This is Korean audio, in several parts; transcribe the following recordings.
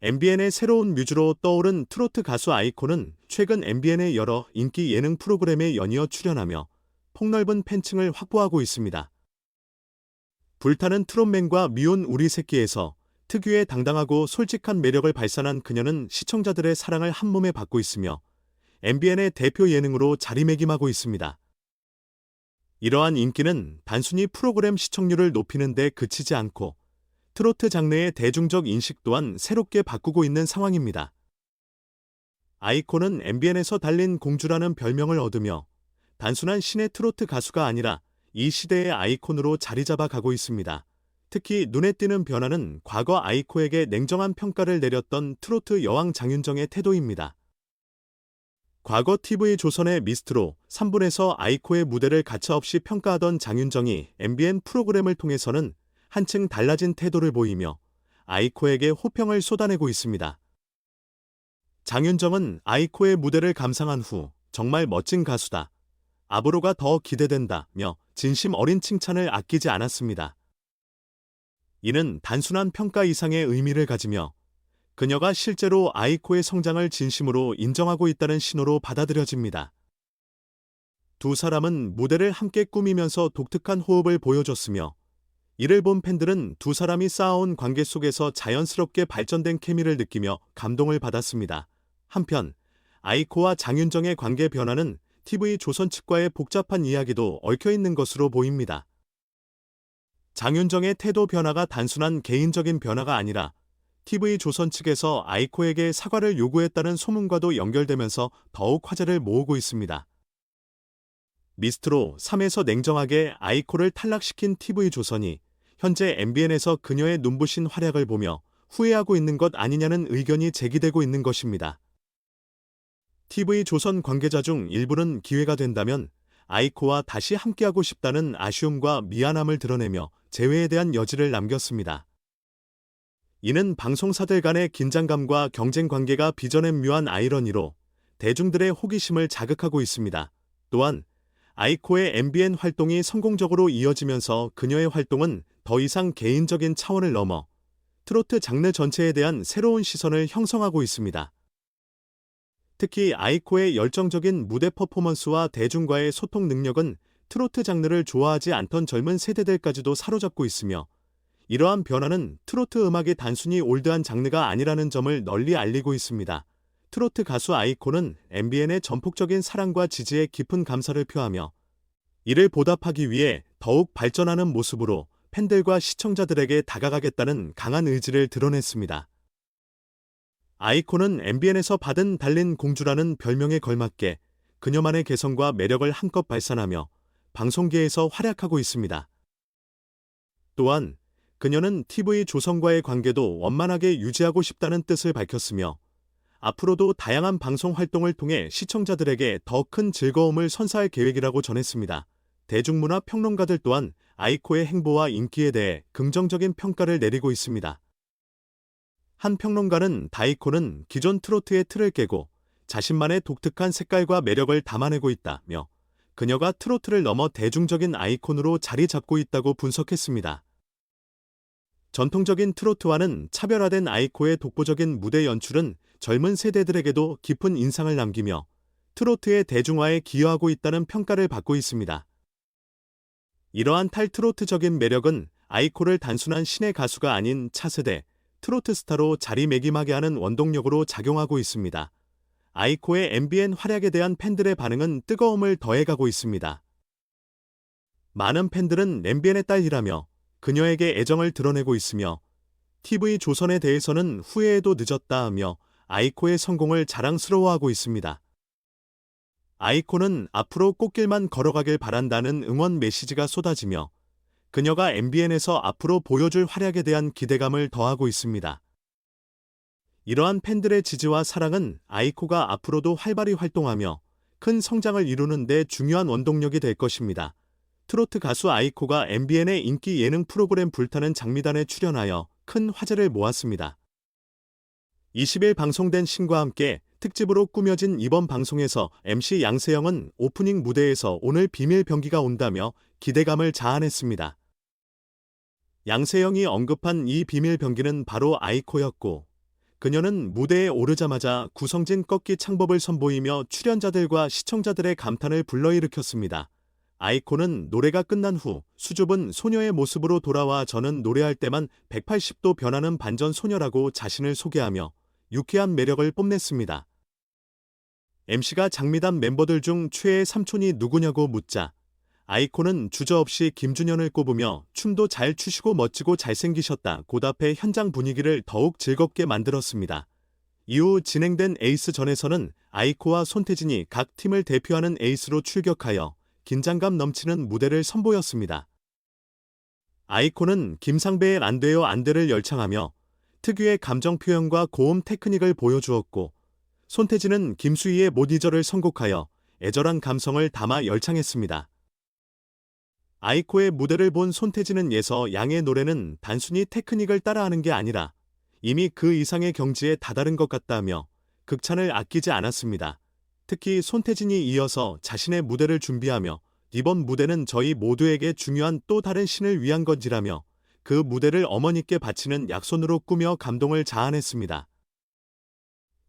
MBN의 새로운 뮤즈로 떠오른 트로트 가수 아이콘은 최근 MBN의 여러 인기 예능 프로그램에 연이어 출연하며 폭넓은 팬층을 확보하고 있습니다. 불타는 트롯맨과 미운 우리 새끼에서 특유의 당당하고 솔직한 매력을 발산한 그녀는 시청자들의 사랑을 한몸에 받고 있으며 MBN의 대표 예능으로 자리매김하고 있습니다. 이러한 인기는 단순히 프로그램 시청률을 높이는 데 그치지 않고 트로트 장르의 대중적 인식 또한 새롭게 바꾸고 있는 상황입니다. 아이콘은 MBN에서 달린 공주라는 별명을 얻으며 단순한 신의 트로트 가수가 아니라 이 시대의 아이콘으로 자리 잡아 가고 있습니다. 특히 눈에 띄는 변화는 과거 아이코에게 냉정한 평가를 내렸던 트로트 여왕 장윤정의 태도입니다. 과거 TV 조선의 미스트로 3분에서 아이코의 무대를 가차없이 평가하던 장윤정이 MBN 프로그램을 통해서는 한층 달라진 태도를 보이며 아이코에게 호평을 쏟아내고 있습니다. 장윤정은 아이코의 무대를 감상한 후 정말 멋진 가수다. 앞으로가 더 기대된다며 진심 어린 칭찬을 아끼지 않았습니다. 이는 단순한 평가 이상의 의미를 가지며 그녀가 실제로 아이코의 성장을 진심으로 인정하고 있다는 신호로 받아들여집니다. 두 사람은 무대를 함께 꾸미면서 독특한 호흡을 보여줬으며 이를 본 팬들은 두 사람이 쌓아온 관계 속에서 자연스럽게 발전된 케미를 느끼며 감동을 받았습니다. 한편 아이코와 장윤정의 관계 변화는 TV 조선 측과의 복잡한 이야기도 얽혀 있는 것으로 보입니다. 장윤정의 태도 변화가 단순한 개인적인 변화가 아니라 TV 조선 측에서 아이코에게 사과를 요구했다는 소문과도 연결되면서 더욱 화제를 모으고 있습니다. 미스트로 3에서 냉정하게 아이코를 탈락시킨 TV 조선이 현재 MBN에서 그녀의 눈부신 활약을 보며 후회하고 있는 것 아니냐는 의견이 제기되고 있는 것입니다. TV 조선 관계자 중 일부는 기회가 된다면 아이코와 다시 함께하고 싶다는 아쉬움과 미안함을 드러내며 재회에 대한 여지를 남겼습니다. 이는 방송사들 간의 긴장감과 경쟁 관계가 빚어낸 묘한 아이러니로 대중들의 호기심을 자극하고 있습니다. 또한 아이코의 MBN 활동이 성공적으로 이어지면서 그녀의 활동은 더 이상 개인적인 차원을 넘어 트로트 장르 전체에 대한 새로운 시선을 형성하고 있습니다. 특히 아이코의 열정적인 무대 퍼포먼스와 대중과의 소통 능력은 트로트 장르를 좋아하지 않던 젊은 세대들까지도 사로잡고 있으며 이러한 변화는 트로트 음악이 단순히 올드한 장르가 아니라는 점을 널리 알리고 있습니다. 트로트 가수 아이콘은 MBN의 전폭적인 사랑과 지지에 깊은 감사를 표하며 이를 보답하기 위해 더욱 발전하는 모습으로 팬들과 시청자들에게 다가가겠다는 강한 의지를 드러냈습니다. 아이콘은 MBN에서 받은 달린 공주라는 별명에 걸맞게 그녀만의 개성과 매력을 한껏 발산하며 방송계에서 활약하고 있습니다. 또한 그녀는 TV 조선과의 관계도 원만하게 유지하고 싶다는 뜻을 밝혔으며 앞으로도 다양한 방송 활동을 통해 시청자들에게 더 큰 즐거움을 선사할 계획이라고 전했습니다. 대중문화 평론가들 또한 아이코의 행보와 인기에 대해 긍정적인 평가를 내리고 있습니다. 한 평론가는 다이코는 기존 트로트의 틀을 깨고 자신만의 독특한 색깔과 매력을 담아내고 있다며 그녀가 트로트를 넘어 대중적인 아이콘으로 자리 잡고 있다고 분석했습니다. 전통적인 트로트와는 차별화된 아이코의 독보적인 무대 연출은 젊은 세대들에게도 깊은 인상을 남기며 트로트의 대중화에 기여하고 있다는 평가를 받고 있습니다. 이러한 탈트로트적인 매력은 아이코를 단순한 신의 가수가 아닌 차세대 트로트 스타로 자리매김하게 하는 원동력으로 작용하고 있습니다. 아이코의 MBN 활약에 대한 팬들의 반응은 뜨거움을 더해가고 있습니다. 많은 팬들은 MBN의 딸이라며 그녀에게 애정을 드러내고 있으며 TV 조선에 대해서는 후회해도 늦었다 하며 아이코의 성공을 자랑스러워하고 있습니다. 아이콘은 앞으로 꽃길만 걸어가길 바란다는 응원 메시지가 쏟아지며 그녀가 MBN에서 앞으로 보여줄 활약에 대한 기대감을 더하고 있습니다. 이러한 팬들의 지지와 사랑은 아이코가 앞으로도 활발히 활동하며 큰 성장을 이루는 데 중요한 원동력이 될 것입니다. 트로트 가수 아이코가 MBN의 인기 예능 프로그램 불타는 장미단에 출연하여 큰 화제를 모았습니다. 20일 방송된 신과 함께 특집으로 꾸며진 이번 방송에서 MC 양세형은 오프닝 무대에서 오늘 비밀 병기가 온다며 기대감을 자아냈습니다. 양세형이 언급한 이 비밀 병기는 바로 아이코였고 그녀는 무대에 오르자마자 구성진 꺾기 창법을 선보이며 출연자들과 시청자들의 감탄을 불러일으켰습니다. 아이콘은 노래가 끝난 후 수줍은 소녀의 모습으로 돌아와 저는 노래할 때만 180도 변하는 반전 소녀라고 자신을 소개하며 유쾌한 매력을 뽐냈습니다. MC가 장미단 멤버들 중 최애 삼촌이 누구냐고 묻자 아이콘은 주저없이 김준현을 꼽으며 춤도 잘 추시고 멋지고 잘생기셨다 고답해 현장 분위기를 더욱 즐겁게 만들었습니다. 이후 진행된 에이스전에서는 아이코와 손태진이 각 팀을 대표하는 에이스로 출격하여 긴장감 넘치는 무대를 선보였습니다. 아이코는 김상배의 안 돼요 안 돼를 열창하며 특유의 감정 표현과 고음 테크닉을 보여주었고 손태진은 김수희의 못 잊어를 선곡하여 애절한 감성을 담아 열창했습니다. 아이코의 무대를 본 손태진은 예서 양의 노래는 단순히 테크닉을 따라하는 게 아니라 이미 그 이상의 경지에 다다른 것 같다며 극찬을 아끼지 않았습니다. 특히 손태진이 이어서 자신의 무대를 준비하며 이번 무대는 저희 모두에게 중요한 또 다른 신을 위한 건지라며 그 무대를 어머니께 바치는 약손으로 꾸며 감동을 자아냈습니다.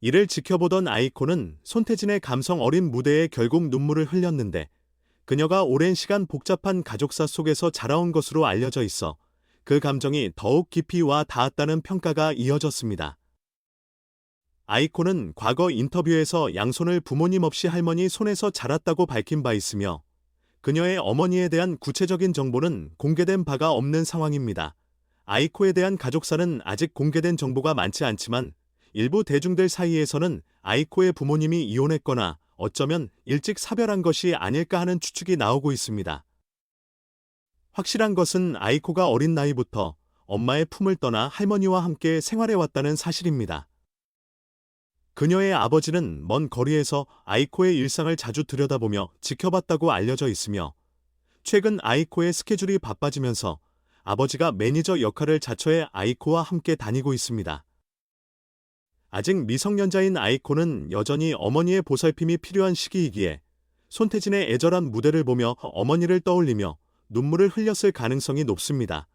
이를 지켜보던 아이콘은 손태진의 감성 어린 무대에 결국 눈물을 흘렸는데 그녀가 오랜 시간 복잡한 가족사 속에서 자라온 것으로 알려져 있어 그 감정이 더욱 깊이 와 닿았다는 평가가 이어졌습니다. 아이콘은 과거 인터뷰에서 양손을 부모님 없이 할머니 손에서 자랐다고 밝힌 바 있으며 그녀의 어머니에 대한 구체적인 정보는 공개된 바가 없는 상황입니다. 아이코에 대한 가족사는 아직 공개된 정보가 많지 않지만 일부 대중들 사이에서는 아이코의 부모님이 이혼했거나 어쩌면 일찍 사별한 것이 아닐까 하는 추측이 나오고 있습니다. 확실한 것은 아이코가 어린 나이부터 엄마의 품을 떠나 할머니와 함께 생활해왔다는 사실입니다. 그녀의 아버지는 먼 거리에서 아이코의 일상을 자주 들여다보며 지켜봤다고 알려져 있으며 최근 아이코의 스케줄이 바빠지면서 아버지가 매니저 역할을 자처해 아이코와 함께 다니고 있습니다. 아직 미성년자인 아이코는 여전히 어머니의 보살핌이 필요한 시기이기에 손태진의 애절한 무대를 보며 어머니를 떠올리며 눈물을 흘렸을 가능성이 높습니다.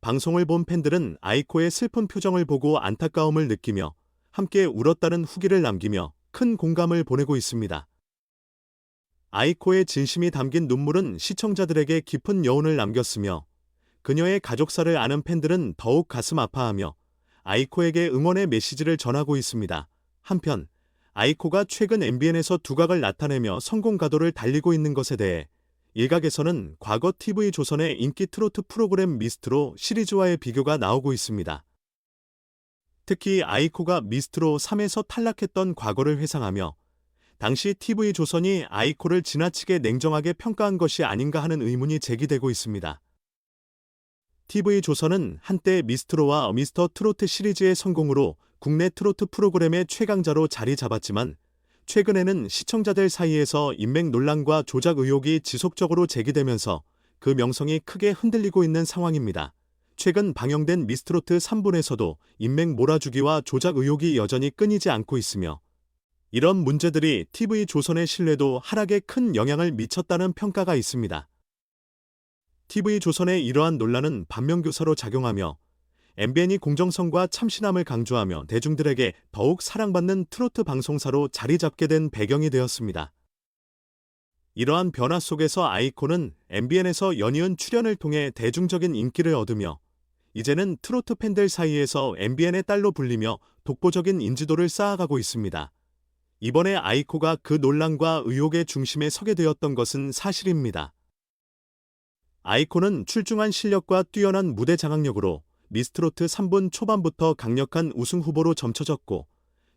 방송을 본 팬들은 아이코의 슬픈 표정을 보고 안타까움을 느끼며 함께 울었다는 후기를 남기며 큰 공감을 보내고 있습니다. 아이코의 진심이 담긴 눈물은 시청자들에게 깊은 여운을 남겼으며 그녀의 가족사를 아는 팬들은 더욱 가슴 아파하며 아이코에게 응원의 메시지를 전하고 있습니다. 한편 아이코가 최근 MBN에서 두각을 나타내며 성공 가도를 달리고 있는 것에 대해 일각에서는 과거 TV조선의 인기 트로트 프로그램 미스트로 시리즈와의 비교가 나오고 있습니다. 특히 아이코가 미스트로 3에서 탈락했던 과거를 회상하며 당시 TV조선이 아이코를 지나치게 냉정하게 평가한 것이 아닌가 하는 의문이 제기되고 있습니다. TV조선은 한때 미스트로와 미스터 트로트 시리즈의 성공으로 국내 트로트 프로그램의 최강자로 자리 잡았지만 최근에는 시청자들 사이에서 인맥 논란과 조작 의혹이 지속적으로 제기되면서 그 명성이 크게 흔들리고 있는 상황입니다. 최근 방영된 미스트로트 3분에서도 인맥 몰아주기와 조작 의혹이 여전히 끊이지 않고 있으며 이런 문제들이 TV조선의 신뢰도 하락에 큰 영향을 미쳤다는 평가가 있습니다. TV조선의 이러한 논란은 반면교사로 작용하며 MBN이 공정성과 참신함을 강조하며 대중들에게 더욱 사랑받는 트로트 방송사로 자리 잡게 된 배경이 되었습니다. 이러한 변화 속에서 아이콘은 MBN에서 연이은 출연을 통해 대중적인 인기를 얻으며 이제는 트로트 팬들 사이에서 MBN의 딸로 불리며 독보적인 인지도를 쌓아가고 있습니다. 이번에 아이코가 그 논란과 의혹의 중심에 서게 되었던 것은 사실입니다. 아이콘은 출중한 실력과 뛰어난 무대 장악력으로 미스트로트 3분 초반부터 강력한 우승 후보로 점쳐졌고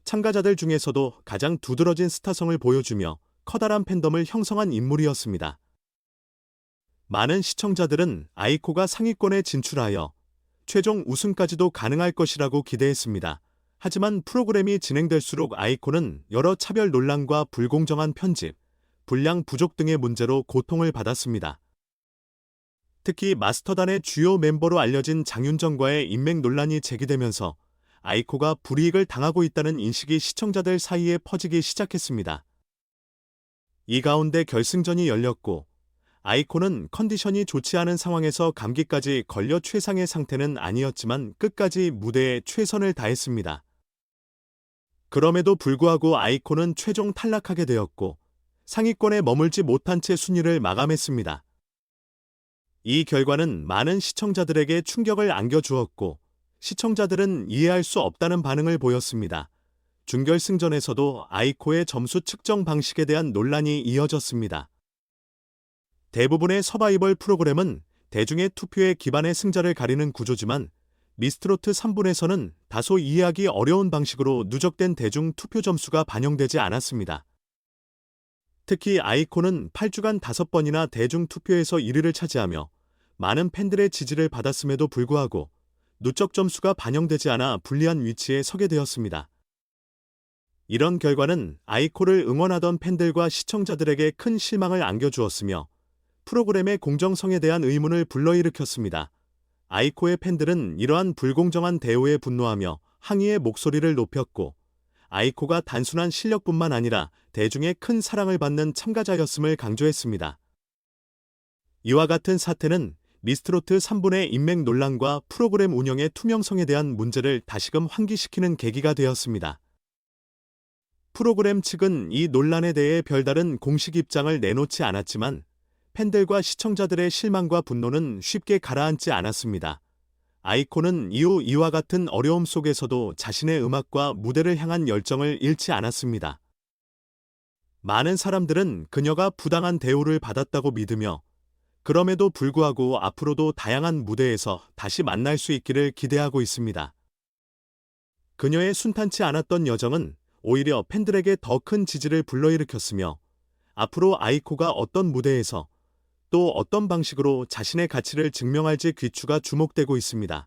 참가자들 중에서도 가장 두드러진 스타성을 보여주며 커다란 팬덤을 형성한 인물이었습니다. 많은 시청자들은 아이코가 상위권에 진출하여 최종 우승까지도 가능할 것이라고 기대했습니다. 하지만 프로그램이 진행될수록 아이콘은 여러 차별 논란과 불공정한 편집, 분량 부족 등의 문제로 고통을 받았습니다. 특히 마스터단의 주요 멤버로 알려진 장윤정과의 인맥 논란이 제기되면서 아이코가 불이익을 당하고 있다는 인식이 시청자들 사이에 퍼지기 시작했습니다. 이 가운데 결승전이 열렸고 아이코는 컨디션이 좋지 않은 상황에서 감기까지 걸려 최상의 상태는 아니었지만 끝까지 무대에 최선을 다했습니다. 그럼에도 불구하고 아이콘은 최종 탈락하게 되었고 상위권에 머물지 못한 채 순위를 마감했습니다. 이 결과는 많은 시청자들에게 충격을 안겨주었고 시청자들은 이해할 수 없다는 반응을 보였습니다. 준결승전에서도 아이코의 점수 측정 방식에 대한 논란이 이어졌습니다. 대부분의 서바이벌 프로그램은 대중의 투표에 기반해 승자를 가리는 구조지만 미스트로트 3분에서는 다소 이해하기 어려운 방식으로 누적된 대중 투표 점수가 반영되지 않았습니다. 특히 아이콘은 8주간 5번이나 대중 투표에서 1위를 차지하며 많은 팬들의 지지를 받았음에도 불구하고 누적 점수가 반영되지 않아 불리한 위치에 서게 되었습니다. 이런 결과는 아이코를 응원하던 팬들과 시청자들에게 큰 실망을 안겨주었으며 프로그램의 공정성에 대한 의문을 불러일으켰습니다. 아이코의 팬들은 이러한 불공정한 대우에 분노하며 항의의 목소리를 높였고 아이코가 단순한 실력뿐만 아니라 대중의 큰 사랑을 받는 참가자였음을 강조했습니다. 이와 같은 사태는 미스트로트 3분의 인맥 논란과 프로그램 운영의 투명성에 대한 문제를 다시금 환기시키는 계기가 되었습니다. 프로그램 측은 이 논란에 대해 별다른 공식 입장을 내놓지 않았지만 팬들과 시청자들의 실망과 분노는 쉽게 가라앉지 않았습니다. 아이콘은 이후 이와 같은 어려움 속에서도 자신의 음악과 무대를 향한 열정을 잃지 않았습니다. 많은 사람들은 그녀가 부당한 대우를 받았다고 믿으며 그럼에도 불구하고 앞으로도 다양한 무대에서 다시 만날 수 있기를 기대하고 있습니다. 그녀의 순탄치 않았던 여정은 오히려 팬들에게 더 큰 지지를 불러일으켰으며 앞으로 아이코가 어떤 무대에서 또 어떤 방식으로 자신의 가치를 증명할지 귀추가 주목되고 있습니다.